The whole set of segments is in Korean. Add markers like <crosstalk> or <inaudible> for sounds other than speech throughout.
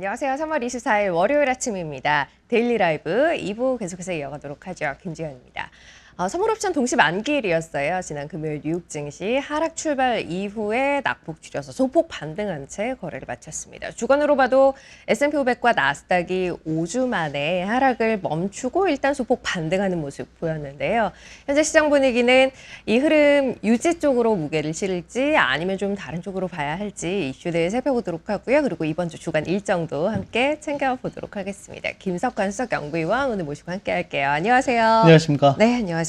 안녕하세요. 3월 24일 월요일 아침입니다. 데일리 라이브 2부 계속해서 이어가도록 하죠. 김지현입니다. 어, 선물옵션 동시 만기일이었어요. 지난 금요일 뉴욕 증시 하락 출발 이후에 낙폭 줄여서 소폭 반등한 채 거래를 마쳤습니다. 주간으로 봐도 S&P 500과 나스닥이 5주 만에 하락을 멈추고 일단 소폭 반등하는 모습 보였는데요. 현재 시장 분위기는 이 흐름 유지 쪽으로 무게를 실을지 아니면 좀 다른 쪽으로 봐야 할지 이슈들 살펴보도록 하고요. 그리고 이번 주 주간 일정도 함께 챙겨보도록 하겠습니다. 김석환 수석 연구위원 오늘 모시고 함께 할게요. 안녕하세요. 안녕하십니까? 네, 안녕하세요.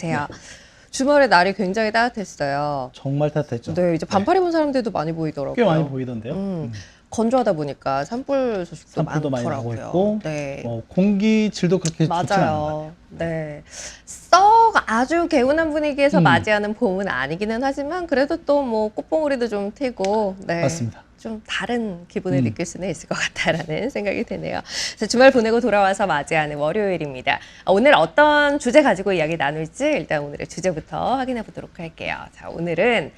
주말에 날이 굉장히 따뜻했어요. 정말 따뜻했죠. 네, 이제 반팔 입은 사람들도 많이 보이더라고요. 꽤 많이 보이던데요. 음, 건조하다 보니까 산불 소식도 산불도 많이. 나고 있고, 네. 어, 공기 질도 그렇게 좋지 않은 것 같아요. 맞아요. 네. 썩 아주 개운한 분위기에서 음. 맞이하는 봄은 아니기는 하지만 그래도 또 뭐 꽃봉오리도 좀 튀고 네. 맞습니다. 좀 다른 기분을 음. 느낄 수는 있을 것 같다라는 <laughs> 생각이 드네요. 그래서 주말 보내고 돌아와서 맞이하는 월요일입니다. 아, 오늘 어떤 주제 가지고 이야기 나눌지 일단 오늘의 주제부터 확인해 보도록 할게요. 자, 오늘은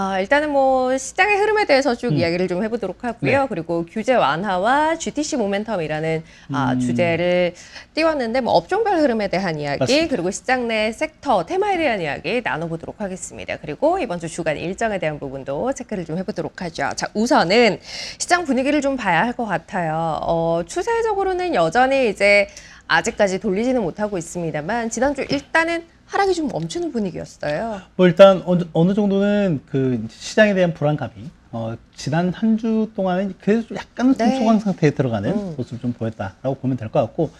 아, 일단은 뭐 시장의 흐름에 대해서 쭉 음. 이야기를 좀 해보도록 하고요. 네. 그리고 규제 완화와 GTC 모멘텀이라는 아, 음. 주제를 띄웠는데 뭐 업종별 흐름에 대한 이야기 맞습니다. 그리고 시장 내 섹터 테마에 대한 이야기 나눠보도록 하겠습니다. 그리고 이번 주 주간 일정에 대한 부분도 체크를 좀 해보도록 하죠. 자 우선은 시장 분위기를 좀 봐야 할 것 같아요. 어, 추세적으로는 여전히 이제 아직까지 돌리지는 못하고 있습니다만 지난주 일단은 하락이 좀 멈추는 분위기였어요. 뭐 일단 어느, 어느 정도는 그 시장에 대한 불안감이 어, 지난 한 주 동안은 그래도 약간 좀 네. 소강 상태에 들어가는 음. 모습을 좀 보였다라고 보면 될 것 같고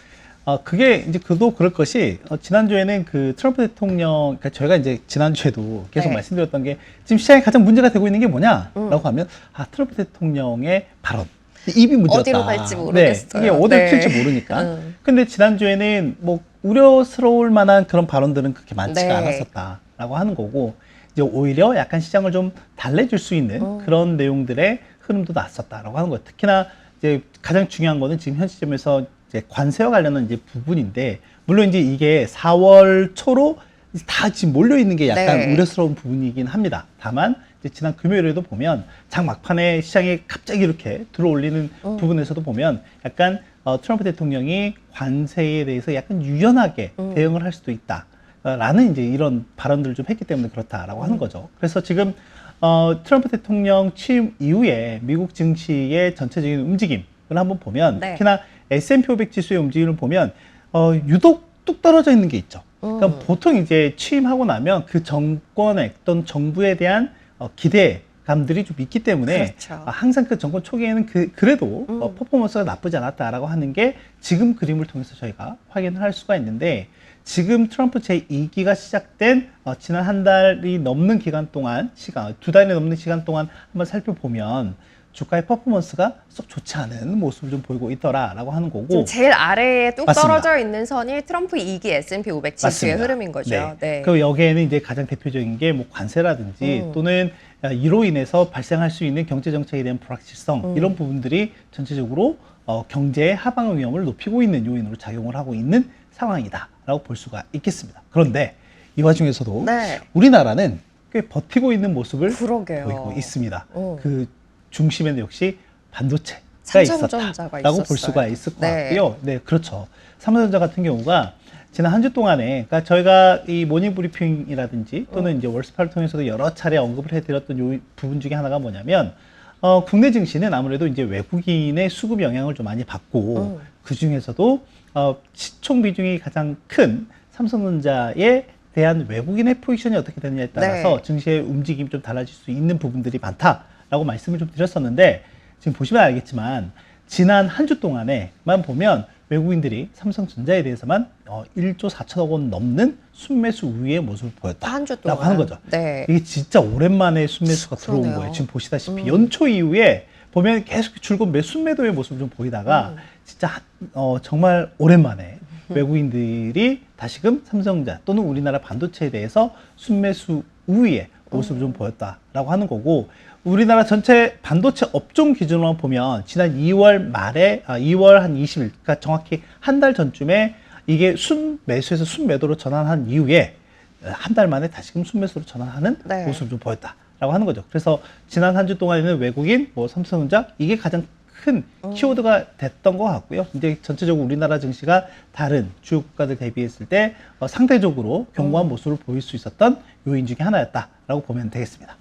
어, 그게 이제 그도 그럴 것이 어, 지난주에는 그 트럼프 대통령 그러니까 저희가 이제 지난주에도 계속 네. 말씀드렸던 게 지금 시장에 가장 문제가 되고 있는 게 뭐냐라고 음. 하면 아 트럼프 대통령의 발언 입이 문제였다. 어디로 갈지 모르겠어요. 네, 이게 어디로 네. 튈지 모르니까. 음. 근데 지난주에는 뭐 우려스러울 만한 그런 발언들은 그렇게 많지가 네. 않았었다라고 하는 거고 이제 오히려 약간 시장을 좀 달래줄 수 있는 음. 그런 내용들의 흐름도 났었다라고 하는 거예요. 특히나 이제 가장 중요한 거는 지금 현 시점에서 이제 관세와 관련한 이제 부분인데 물론 이제 이게 4월 초로 다 지금 몰려 있는 게 약간 네. 우려스러운 부분이긴 합니다. 다만 이제 지난 금요일에도 보면 장 막판에 시장에 갑자기 이렇게 들어올리는 음. 부분에서도 보면 약간 어, 트럼프 대통령이 관세에 대해서 약간 유연하게 음. 대응을 할 수도 있다. 어, 라는 이제 이런 발언들을 좀 했기 때문에 그렇다라고 음. 하는 거죠. 그래서 지금 어, 트럼프 대통령 취임 이후에 미국 증시의 전체적인 움직임을 한번 보면 네. 특히나 S&P 500 지수의 움직임을 보면 어, 유독 뚝 떨어져 있는 게 있죠. 그러니까 음. 보통 이제 취임하고 나면 그 정권에 어떤 정부에 대한 어, 기대 감들이 좀 있기 때문에 그렇죠. 아, 항상 그 정권 초기에는 그, 그래도 음. 어, 퍼포먼스가 나쁘지 않았다라고 하는 게 지금 그림을 통해서 저희가 확인을 할 수가 있는데 지금 트럼프 제2기가 시작된 어, 지난 한 달이 넘는 기간 동안 시간 두 달이 넘는 시간 동안 한번 살펴보면 주가의 퍼포먼스가 썩 좋지 않은 모습을 좀 보이고 있더라라고 하는 거고 지금 제일 아래에 뚝 맞습니다. 떨어져 있는 선이 트럼프 2기 S&P 500 지수의 맞습니다. 흐름인 거죠. 네. 네. 그 여기에는 이제 가장 대표적인 게 뭐 관세라든지 음. 또는 아, 이로 인해서 발생할 수 있는 경제 정책에 대한 불확실성 음. 이런 부분들이 전체적으로 어, 경제의 하방 위험을 높이고 있는 요인으로 작용을 하고 있는 상황이다라고 볼 수가 있겠습니다. 그런데 이 와중에서도 네. 우리나라는 꽤 버티고 있는 모습을 그러게요. 보이고 있습니다. 어. 그 중심에는 역시 반도체가 있었다라고 볼. 수가 있을 것 네. 같고요. 네, 그렇죠. 삼성전자 같은 경우가 지난 한 주 동안에, 그러니까 저희가 이 모닝 브리핑이라든지 또는 어. 이제 월스파를 통해서도 여러 차례 언급을 해드렸던 요 부분 중에 하나가 뭐냐면, 어, 국내 증시는 아무래도 이제 외국인의 수급 영향을 좀 많이 받고, 음. 그 중에서도 어, 시총 비중이 가장 큰 삼성전자에 대한 외국인의 포지션이 어떻게 되느냐에 따라서 네. 증시의 움직임이 좀 달라질 수 있는 부분들이 많다 라고 말씀을 좀 드렸었는데 지금 보시면 알겠지만 지난 한 주 동안에만 보면 외국인들이 삼성전자에 대해서만 어, 1조 4천억 원 넘는 순매수 우위의 모습을 보였다. 한주 라고 동안 하는 거죠. 네. 이게 진짜 오랜만에 순매수가 들어온 그러네요. 거예요. 지금 보시다시피 음. 연초 이후에 보면 계속 줄곧 매 순매도의 모습을 좀 보이다가 음. 진짜 한- 어, 정말 오랜만에 외국인들이 다시금 삼성전자 또는 우리나라 반도체에 대해서 순매수 우위의 모습을 음. 좀 보였다라고 하는 거고 우리나라 전체 반도체 업종 기준으로 보면 지난 2월 말에 아, 2월 한 20일 그러니까 정확히 한 달 전쯤에 이게 순매수에서 순매도로 전환한 이후에 한 달 만에 다시금 순매수로 전환하는 네. 모습을 좀 보였다 라고 하는 거죠. 그래서 지난 한 주 동안에는 외국인, 뭐 삼성전자 이게 가장 큰 키워드가 됐던 것 같고요. 이제 전체적으로 우리나라 증시가 다른 주요 국가들 대비했을 때 어, 상대적으로 견고한 모습을 보일 수 있었던 요인 중에 하나였다라고 보면 되겠습니다.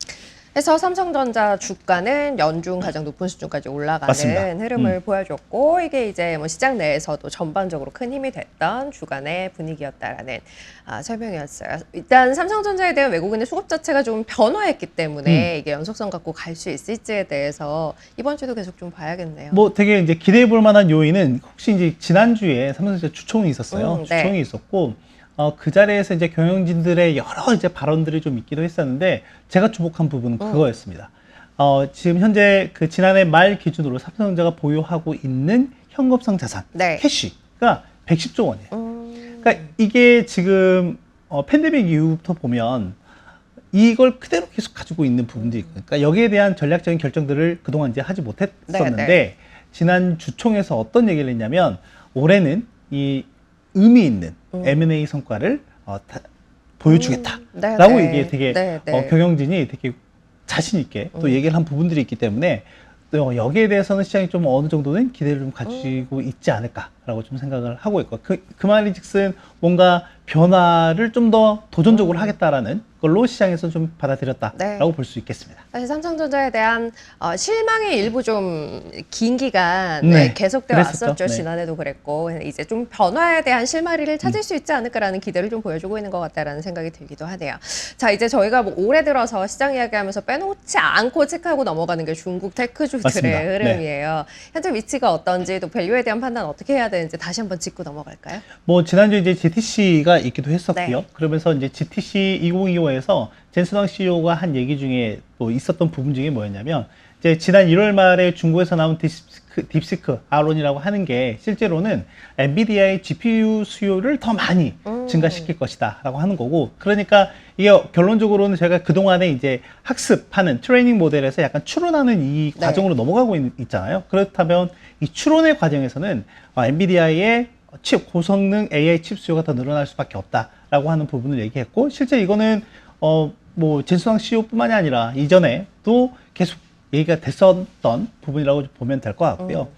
그래서 삼성전자 주가는 연중 가장 높은 수준까지 올라가는 맞습니다. 흐름을 음. 보여줬고 이게 이제 뭐 시장 내에서도 전반적으로 큰 힘이 됐던 주간의 분위기였다라는 아, 설명이었어요. 일단 삼성전자에 대한 외국인의 수급 자체가 좀 변화했기 때문에 음. 이게 연속성 갖고 갈 수 있을지에 대해서 이번 주도 계속 좀 봐야겠네요. 뭐 되게 이제 기대해 볼 만한 요인은 혹시 이제 지난주에 삼성전자 주총이 있었어요. 음, 네. 주총이 있었고 어, 그 자리에서 이제 경영진들의 여러 이제 발언들이 좀 있기도 했었는데 제가 주목한 부분은 음. 그거였습니다. 어, 지금 현재 그 지난해 말 기준으로 삼성전자가 보유하고 있는 현금성 자산 네. 캐시가 110조 원이에요. 음, 그러니까 이게 지금 어, 팬데믹 이후부터 보면 이걸 그대로 계속 가지고 있는 부분도 있고, 그러니까 여기에 대한 전략적인 결정들을 그동안 이제 하지 못했었는데 네, 지난 주총에서 어떤 얘기를 했냐면 올해는 이 의미 있는 음. M&A 성과를 어, 다- 보여주겠다라고 네, 네. 이게 되게 네, 네. 어, 경영진이 되게 자신 있게 또 음. 얘기를 한 부분들이 있기 때문에 또 여기에 대해서는 시장이 좀 어느 정도는 기대를 좀 가지고 음. 있지 않을까라고 좀 생각을 하고 있고 그, 그 말인즉슨 뭔가 변화를 좀 더 도전적으로 하겠다라는 걸로 시장에서 좀 받아들였다라고 네. 볼 수 있겠습니다. 사실 삼성전자에 대한 어, 실망이 일부 좀 긴 기간 네, 네, 계속되어 그랬었죠. 왔었죠. 네. 지난해도 그랬고 이제 좀 변화에 대한 실마리를 찾을 수 있지 않을까라는 기대를 좀 보여주고 있는 것 같다라는 생각이 들기도 하네요. 자 이제 저희가 뭐 올해 들어서 시장 이야기하면서 빼놓지 않고 체크하고 넘어가는 게 중국 테크주들의 맞습니다. 네. 흐름이에요. 현재 위치가 어떤지 또 밸류에 대한 판단 어떻게 해야 되는지 다시 한번 짚고 넘어갈까요? 뭐 지난주 이제 GTC가 있기도 했었고요. 네. 그러면서 이제 GTC 2025 에서 젠스왕 CEO가 한 얘기 중에 또 있었던 부분 중에 뭐였냐면 이제 지난 1월 말에 중국에서 나온 딥시크, 딥시크 아론이라고 하는 게 실제로는 엔비디아의 GPU 수요를 더 많이 음. 증가시킬 것이다라고 하는 거고 그러니까 이게 결론적으로는 제가 그 동안에 이제 학습하는 트레이닝 모델에서 약간 추론하는 이 네. 과정으로 넘어가고 있, 잖아요 그렇다면 이 추론의 과정에서는 어, 엔비디아의 칩 고성능 AI 칩 수요가 더 늘어날 수밖에 없다라고 하는 부분을 얘기했고 실제 이거는 어 뭐 진수왕 CEO뿐만이 아니라 이전에도 계속 얘기가 됐었던 부분이라고 보면 될 것 같고요.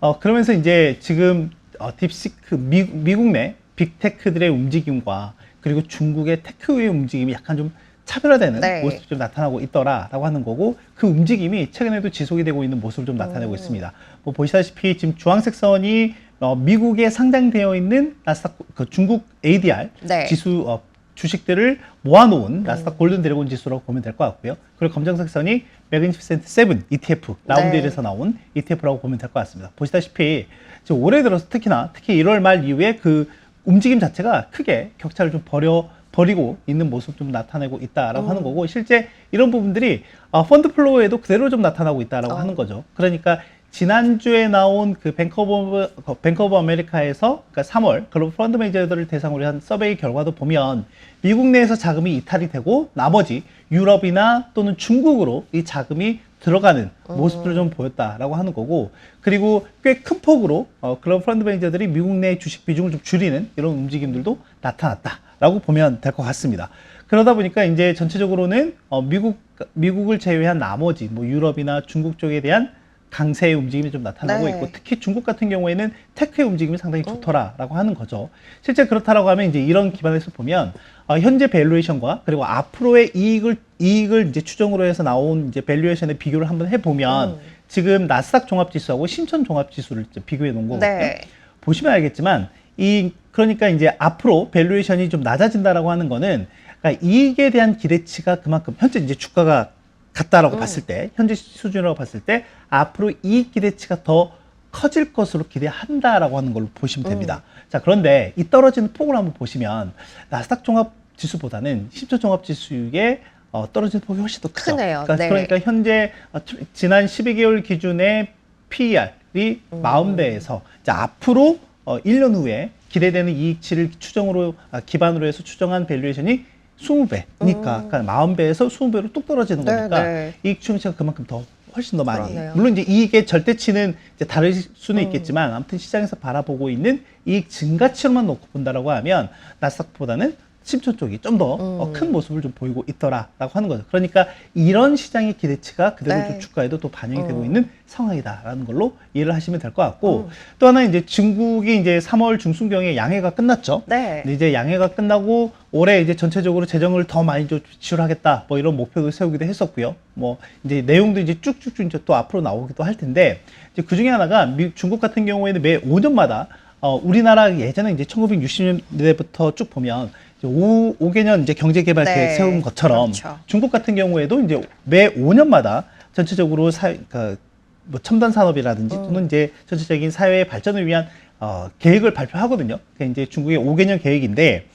어 그러면서 이제 지금 어, 딥시크 미, 미국 내 빅테크들의 움직임과 그리고 중국의 테크의 움직임이 약간 좀 차별화되는 네. 모습이 좀 나타나고 있더라라고 하는 거고 그 움직임이 최근에도 지속이 되고 있는 모습을 좀 나타내고 음. 있습니다. 뭐 보시다시피 지금 주황색 선이 어, 미국에 상장되어 있는 나스닥 그 중국 ADR 네. 지수 어, 주식들을 모아놓은 나스닥 골든 드래곤 지수라고 보면 될 것 같고요. 그리고 검정색 선이 매그니피센트 7 ETF 라운드에서 나온 ETF라고 보면 될 것 같습니다. 보시다시피 지금 올해 들어서 특히나 특히 1월 말 이후에 그 움직임 자체가 크게 격차를 좀 벌여 버리고 있는 모습 좀 나타내고 있다라고 음. 하는 거고 실제 이런 부분들이 어, 펀드 플로우에도 그대로 좀 나타나고 있다라고 어. 하는 거죠. 그러니까 지난주에 나온 그 뱅크 오브, 어, 아메리카에서 그러니까 3월 글로벌 펀드 매니저들을 대상으로 한 서베이 결과도 보면 미국 내에서 자금이 이탈이 되고 나머지 유럽이나 또는 중국으로 이 자금이 들어가는 모습들을 좀 보였다라고 하는 거고 그리고 꽤 큰 폭으로 어, 글로벌 펀드 매니저들이 미국 내 주식 비중을 좀 줄이는 이런 움직임들도 나타났다라고 보면 될 것 같습니다. 그러다 보니까 이제 전체적으로는 어, 미국 미국을 제외한 나머지 뭐 유럽이나 중국 쪽에 대한 강세의 움직임이 좀 나타나고 네. 있고 특히 중국 같은 경우에는 테크의 움직임이 상당히 좋더라라고 하는 거죠. 실제 그렇다라고 하면 이제 이런 기반에서 보면 어, 현재 밸류에이션과 그리고 앞으로의 이익을 이익을 이제 추정으로 해서 나온 이제 밸류에이션의 비교를 한번 해 보면 음. 지금 나스닥 종합지수하고 신천 종합지수를 비교해 놓은 거거든요. 네. 보시면 알겠지만 이 그러니까 이제 앞으로 밸류에이션이 좀 낮아진다라고 하는 거는 그러니까 이익에 대한 기대치가 그만큼 현재 이제 주가가 같다라고 음. 봤을 때 현재 수준이라고 봤을 때 앞으로 이익 기대치가 더 커질 것으로 기대한다라고 하는 걸로 보시면 됩니다. 자 그런데 이 떨어지는 폭을 한번 보시면 나스닥 종합 지수보다는 신천 종합 지수의 어, 떨어지는 폭이 훨씬 더 크죠. 크네요. 그러니까, 네. 그러니까 현재 어, 트- 지난 12개월 기준의 PER이 음. 40배에서 이제 앞으로 어, 1년 후에 기대되는 이익치를 추정으로 아, 기반으로 해서 추정한 밸류에이션이 20배니까 그러니까 40배에서 20배로 뚝 떨어지는 음. 네, 거니까 네. 이익 추정치가 그만큼 더 훨씬 더 많이. 그러네요. 물론 이제 이익의 절대치는 이제 다를 수는 음. 있겠지만 아무튼 시장에서 바라보고 있는 이익 증가치로만 놓고 본다라고 하면 나스닥보다는 심초 쪽이 좀더 음. 큰 모습을 좀 보이고 있더라라고 하는 거죠. 그러니까 이런 시장의 기대치가 그대로 네. 좀 주가에도 또 반영이 음. 되고 있는 상황이다라는 걸로 이해를 하시면 될 것 같고 음. 또 하나 이제 중국이 이제 3월 중순경에 양해가 끝났죠. 네. 근데 이제 양해가 끝나고 올해 이제 전체적으로 재정을 더 많이 좀 지출하겠다 뭐 이런 목표도 세우기도 했었고요. 뭐 이제 내용도 이제 쭉쭉쭉 이제 또 앞으로 나오기도 할 텐데 이제 그 중에 하나가 미, 중국 같은 경우에는 매 5년마다 어, 우리나라 예전에 이제 1960년대부터 쭉 보면 5, 5개년 이제 경제개발 네. 계획 세운 것처럼 그렇죠. 중국 같은 경우에도 이제 매 5년마다 전체적으로 사, 그뭐 첨단 산업이라든지 음. 또는 이제 전체적인 사회 발전을 위한 어, 계획을 발표하거든요. 그게 이제 중국의 5개년 계획인데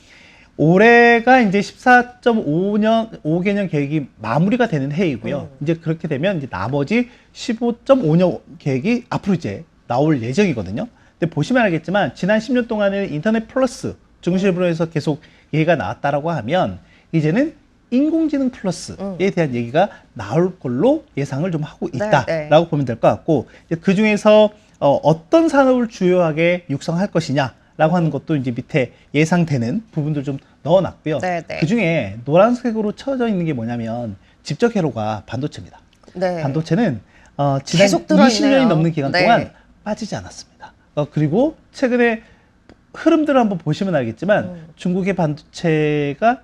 올해가 이제 14.5년 5개년 계획이 마무리가 되는 해이고요. 음. 이제 그렇게 되면 이제 나머지 15.5년 계획이 앞으로 이제 나올 예정이거든요. 근데 보시면 알겠지만 지난 10년 동안은 인터넷 플러스 중심으로 해서 계속 얘기가 나왔다라고 하면 이제는 인공지능 플러스에 음. 대한 얘기가 나올 걸로 예상을 좀 하고 네, 있다라고 보면 될 것 같고 그 중에서 어, 떤 산업을 주요하게 육성할 것이냐 라고 하는 것도 이제 밑에 예상되는 부분들 좀 넣어놨고요. 네, 네. 그 중에 노란색으로 쳐져 있는 게 뭐냐면 직접 회로가 반도체입니다. 네. 반도체는 어, 지난 계속 들어있네요. 20년이 넘는 기간 네. 동안 빠지지 않았습니다. 어, 그리고 최근에 흐름들을 한번 보시면 알겠지만 음. 중국의 반도체가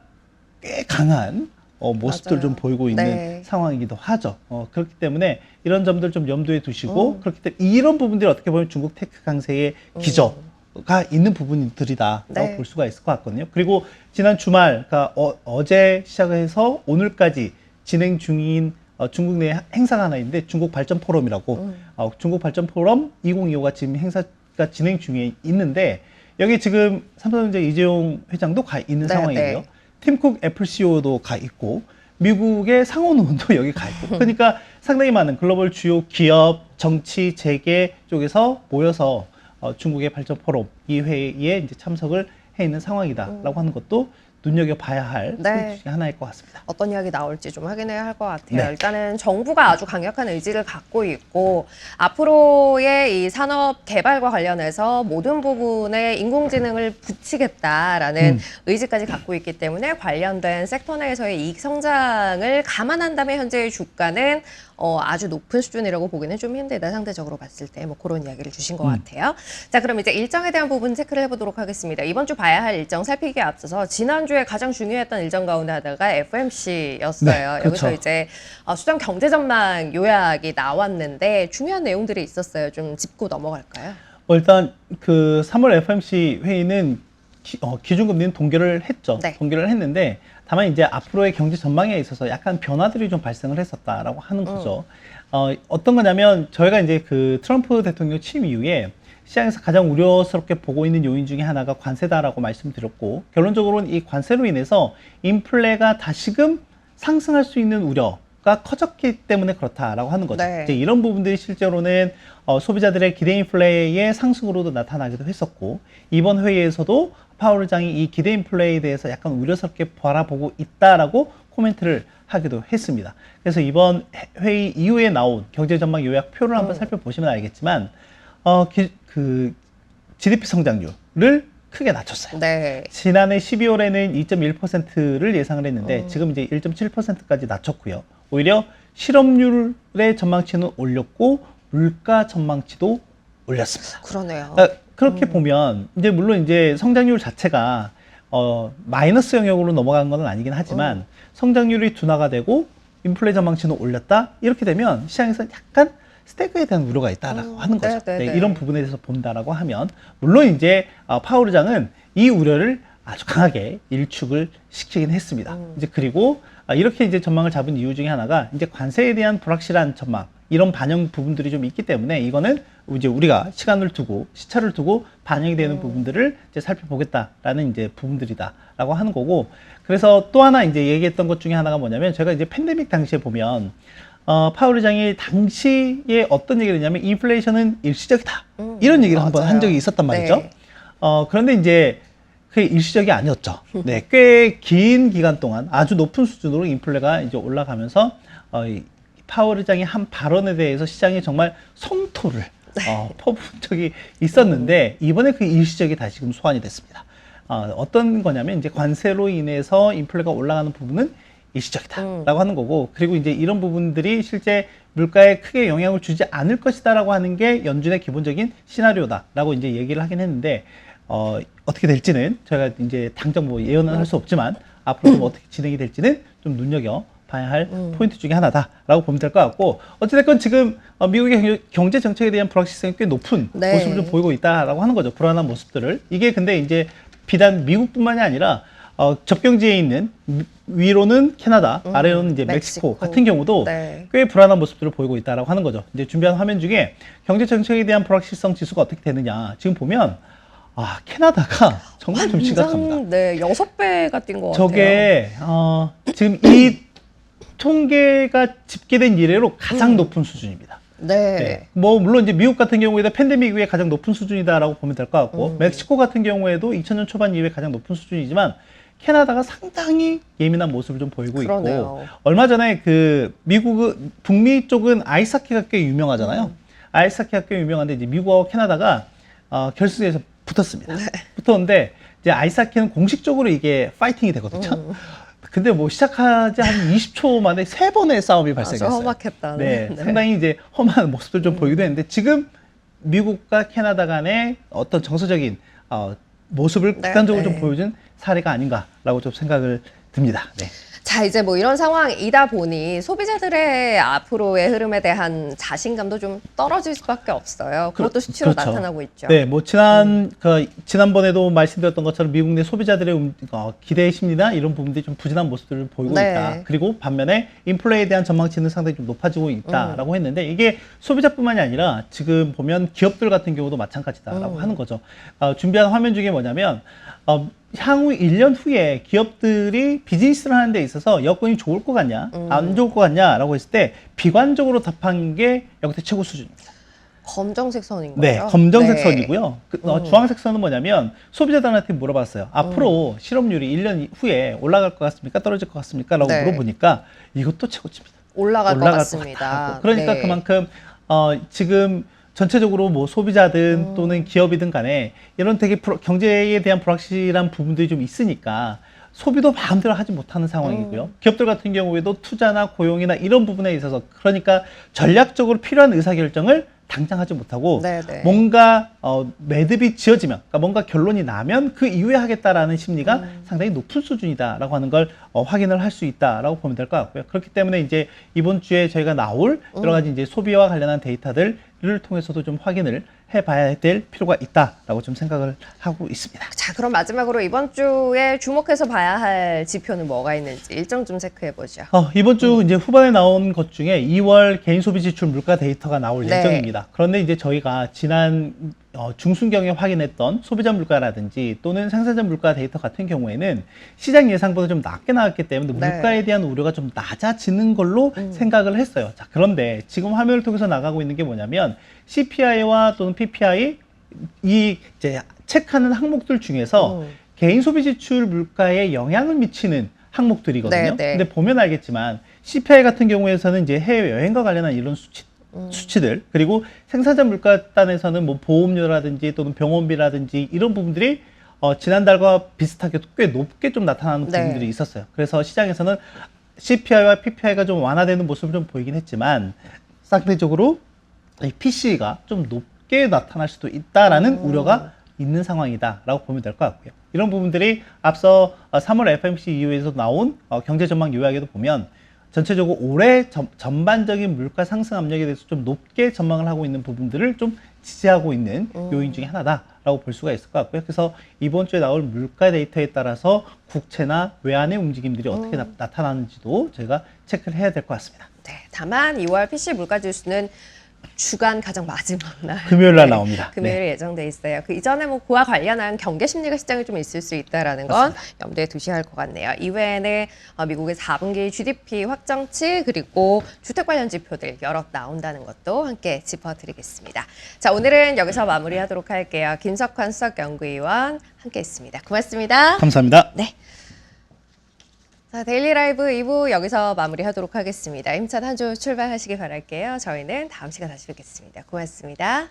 꽤 강한 어, 모습들 맞아요. 좀 보이고 있는 네. 상황이기도 하죠. 어, 그렇기 때문에 이런 점들 좀 염두에 두시고 음. 그렇기 때문에 이런 부분들이 어떻게 보면 중국 테크 강세의 음. 기저가 있는 부분들이다라고 네. 볼 수가 있을 것 같거든요. 그리고 지난 주말, 그러니까 어, 제 시작해서 오늘까지 진행 중인 어, 중국 내 행사가 하나 있는데 중국 발전 포럼이라고 음. 어, 중국 발전 포럼 2025가 지금 행사가 진행 중에 있는데 여기 지금 삼성전자 이재용 회장도 가 있는 네, 상황이고요. 네. 팀쿡 애플 CEO도 가 있고 미국의 상원 의원도 여기 가 있고 그러니까 상당히 많은 글로벌 주요 기업, 정치, 재계 쪽에서 모여서 어, 중국의 발전 포럼 이 회의에 이제 참석을 해 있는 상황이다라고 하는 것도 눈여겨 봐야 할 네. 하나일 것 같습니다. 어떤 이야기 나올지 좀 확인해야 할 것 같아요. 네. 일단은 정부가 아주 강력한 의지를 갖고 있고 앞으로의 이 산업 개발과 관련해서 모든 부분에 인공지능을 붙이겠다라는 음. 의지까지 갖고 있기 때문에 관련된 섹터 내에서의 이익 성장을 감안한다면 현재의 주가는 어, 아주 높은 수준이라고 보기는 좀 힘들다 상대적으로 봤을 때 뭐 그런 이야기를 주신 것 음. 같아요. 자 그럼 이제 일정에 대한 부분 체크를 해보도록 하겠습니다. 이번 주 봐야 할 일정 살피기에 앞서서 지난주에 가장 중요했던 일정 가운데 하나가 FMC였어요. 네, 여기서 그렇죠. 이제 어, 수정 경제 전망 요약이 나왔는데 중요한 내용들이 있었어요. 좀 짚고 넘어갈까요? 어, 일단 그 3월 FMC 회의는 기, 준금리는 동결을 했죠. 네. 동결을 했는데 다만 이제 앞으로의 경제 전망에 있어서 약간 변화들이 좀 발생을 했었다라고 하는 음. 거죠. 어, 어떤 거냐면 저희가 이제 그 트럼프 대통령 취임 이후에 시장에서 가장 우려스럽게 보고 있는 요인 중에 하나가 관세다라고 말씀드렸고 결론적으로는 이 관세로 인해서 인플레가 다시금 상승할 수 있는 우려 가 커졌기 때문에 그렇다라고 하는 거죠. 네. 이제 이런 부분들이 실제로는 어, 소비자들의 기대 인플레의 상승으로도 나타나기도 했었고 이번 회의에서도 파월 의장이 이 기대 인 플레에 대해서 약간 우려스럽게 바라보고 있다라고 코멘트를 하기도 했습니다. 그래서 이번 해- 회의 이후에 나온 경제 전망 요약표를 한번 음. 살펴보시면 알겠지만 어, 기- 그 GDP 성장률을 크게 낮췄어요. 네. 지난해 12월에는 2.1%를 예상을 했는데 음. 지금 이제 1.7%까지 낮췄고요. 오히려 실업률의 전망치는 올렸고 물가 전망치도 올렸습니다. 그러네요. 그러니까 그렇게 보면 이제 물론 이제 성장률 자체가 어 마이너스 영역으로 넘어간 건 아니긴 하지만 음. 성장률이 둔화가 되고 인플레 전망치는 올렸다 이렇게 되면 시장에서 약간 스태그에 대한 우려가 있다라고 음, 하는 거죠. 네, 네, 네, 네. 이런 부분에 대해서 본다라고 하면 물론 이제 어, 파월 의장은 이 우려를 아주 강하게 일축을 시키긴 했습니다. 음. 이제 그리고 아, 이렇게 이제 전망을 잡은 이유 중에 하나가 이제 관세에 대한 불확실한 전망 이런 반영 부분들이 좀 있기 때문에 이거는 이제 우리가 시간을 두고 시차를 두고 반영이 되는 음. 부분들을 이제 살펴보겠다라는 이제 부분들이다라고 하는 거고 그래서 또 하나 이제 얘기했던 것 중에 하나가 뭐냐면 제가 이제 팬데믹 당시에 보면 어, 파월 의장이 당시에 어떤 얘기를 했냐면 인플레이션은 일시적이다 음, 이런 얘기를 한번. 한 적이 있었단 말이죠. 네. 어, 그런데 이제 그게 일시적이 아니었죠. <laughs> 네, 꽤 긴 기간 동안 아주 높은 수준으로 인플레가 이제 올라가면서 어, 이 파월 의장이 한 발언에 대해서 시장이 정말 성토를 어, 퍼부은 적이 있었는데 이번에 그 일시적이 다시금 소환이 됐습니다. 어, 어떤 거냐면 이제 관세로 인해서 인플레가 올라가는 부분은 일시적이다라고 음. 하는 거고 그리고 이제 이런 부분들이 실제 물가에 크게 영향을 주지 않을 것이다라고 하는 게 연준의 기본적인 시나리오다라고 이제 얘기를 하긴 했는데 어, 어떻게 될지는 저희가 이제 당장 뭐 예언은 할 수 없지만 앞으로 좀 <laughs> 어떻게 진행이 될지는 좀 눈여겨 봐야 할 음. 포인트 중에 하나다라고 보면 될 것 같고 어찌됐건 지금 어, 미국의 경- 경제 정책에 대한 불확실성이 꽤 높은 네. 모습을 좀 보이고 있다라고 하는 거죠 불안한 모습들을 이게 근데 이제 비단 미국뿐만이 아니라 어, 접경지에 있는 미- 위로는 캐나다, 음, 아래로는 이제 멕시코, 멕시코. 같은 경우도 네. 꽤 불안한 모습들을 보이고 있다라고 하는 거죠. 이제 준비한 화면 중에 경제 정책에 대한 불확실성 지수가 어떻게 되느냐 지금 보면 아 캐나다가 정말 좀 심각합니다. 네, 여섯 배가 뛴 것 같아요. 저게 어, 지금 이 통계가 집계된 이래로 가장 음. 높은 수준입니다. 네. 네. 뭐 물론 이제 미국 같은 경우에도 팬데믹 이후에 가장 높은 수준이다라고 보면 될 것 같고 음. 멕시코 같은 경우에도 2000년 초반 이후에 가장 높은 수준이지만 캐나다가 상당히 예민한 모습을 좀 보이고 그러네요. 있고 얼마 전에 그 미국 북미 쪽은 아이스하키가 꽤 유명하잖아요. 음. 아이스하키가 꽤 유명한데 이제 미국하고 캐나다가 어, 결승에서 붙었습니다. 네. 붙었는데 이제 아이스하키는 공식적으로 이게 파이팅이 되거든요. 음. 근데 뭐 시작하지 한 20초 만에 세 번의 싸움이 아주 발생했어요. 험악했다. 네, 상당히 이제 험한 모습들 좀 보이기도 했는데 지금 미국과 캐나다 간의 어떤 정서적인 어, 모습을 네, 극단적으로 네. 좀 보여준 사례가 아닌가라고 좀 생각을 듭니다. 네. 자, 이제 뭐 이런 상황이다 보니 소비자들의 앞으로의 흐름에 대한 자신감도 좀 떨어질 수밖에 없어요. 그것도 그- 수치로 그렇죠. 나타나고 있죠. 네, 뭐 지난 그 지난번에도 말씀드렸던 것처럼 미국 내 소비자들의 음, 어, 기대 심리나 이런 부분들이 좀 부진한 모습들을 보이고 네. 있다. 그리고 반면에 인플레에 대한 전망치는 상당히 좀 높아지고 있다라고 음. 했는데 이게 소비자뿐만이 아니라 지금 보면 기업들 같은 경우도 마찬가지다라고 음. 하는 거죠. 어, 준비한 화면 중에 뭐냐면 어, 향후 1년 후에 기업들이 비즈니스를 하는 데 있어서 여건이 좋을 것 같냐, 음. 안 좋을 것 같냐라고 했을 때 비관적으로 답한 게 역대 최고 수준입니다. 검정색 선인 거죠. 네, 검정색 네. 선이고요. 그, 어, 음. 주황색 선은 뭐냐면 소비자들한테 물어봤어요. 앞으로 실업률이 1년 후에 올라갈 것 같습니까? 떨어질 것 같습니까? 라고 네. 물어보니까 이것도 최고치입니다. 올라갈, 것 올라갈 같습니다. 같다고. 그러니까 네. 그만큼 어, 지금 전체적으로 뭐 소비자든 음. 또는 기업이든 간에 이런 되게 불- 경제에 대한 불확실한 부분들이 좀 있으니까 소비도 마음대로 하지 못하는 상황이고요. 음. 기업들 같은 경우에도 투자나 고용이나 이런 부분에 있어서 그러니까 전략적으로 필요한 의사결정을 당장 하지 못하고 네, 네. 뭔가 어, 매듭이 지어지면 그러니까 뭔가 결론이 나면 그 이후에 하겠다라는 심리가 음. 상당히 높은 수준이다라고 하는 걸 어, 확인을 할 수 있다라고 보면 될 것 같고요. 그렇기 때문에 이제 이번 주에 저희가 나올 여러 가지 이제 소비와 관련한 데이터들 을 통해서도 좀 확인을 해봐야 될 필요가 있다라고 좀 생각을 하고 있습니다. 자, 그럼 마지막으로 이번 주에 주목해서 봐야 할 지표는 뭐가 있는지 일정 좀 체크해 보죠. 어, 이번 주 이제 후반에 나온 것 중에 2월 개인 소비 지출 물가 데이터가 나올 네. 예정입니다. 그런데 이제 저희가 지난 어, 중순경에 확인했던 소비자 물가라든지 또는 생산자 물가 데이터 같은 경우에는 시장 예상보다 좀 낮게 나왔기 때문에 네. 물가에 대한 우려가 좀 낮아지는 걸로 음. 생각을 했어요. 자, 그런데 지금 화면을 통해서 나가고 있는 게 뭐냐면 CPI와 또는 PPI 이 이제 체크하는 항목들 중에서 음. 개인 소비 지출 물가에 영향을 미치는 항목들이거든요. 네, 네. 근데 보면 알겠지만 CPI 같은 경우에서는 이제 해외 여행과 관련한 이런 수치 음. 수치들 그리고 생산자 물가단에서는 뭐 보험료라든지 또는 병원비라든지 이런 부분들이 어, 지난달과 비슷하게 꽤 높게 좀 나타나는 네. 부분들이 있었어요. 그래서 시장에서는 CPI와 PPI가 좀 완화되는 모습을 좀 보이긴 했지만 상대적으로 이 PC가 좀 높게 나타날 수도 있다라는 음. 우려가 있는 상황이다라고 보면 될 것 같고요. 이런 부분들이 앞서 어, 3월 FMC 이후에서 나온 어, 경제 전망 요약에도 보면 전체적으로 올해 전, 전반적인 물가 상승 압력에 대해서 좀 높게 전망을 하고 있는 부분들을 좀 지지하고 있는 음. 요인 중에 하나다라고 볼 수가 있을 것 같고요. 그래서 이번 주에 나올 물가 데이터에 따라서 국채나 외환의 움직임들이 어떻게 음. 나, 타나는지도 저희가 체크를 해야 될 것 같습니다. 네, 다만 2월 PC 물가 지수는 주간 가장 마지막 날 금요일 날 나옵니다. 금요일에 네. 예정돼 있어요. 그 이전에 뭐 그와 관련한 경계 심리가 시장에 좀 있을 수 있다라는 건 염두에 두셔야 할 것 같네요. 이외에는 어, 미국의 4분기 GDP 확정치 그리고 주택 관련 지표들 여러 나온다는 것도 함께 짚어드리겠습니다. 자, 오늘은 여기서 마무리하도록 할게요. 김석환 수석 연구위원 함께했습니다. 고맙습니다. 감사합니다. 네. 자, 데일리 라이브 2부 여기서 마무리하도록 하겠습니다. 힘찬 한 주 출발하시길 바랄게요. 저희는 다음 시간 다시 뵙겠습니다. 고맙습니다.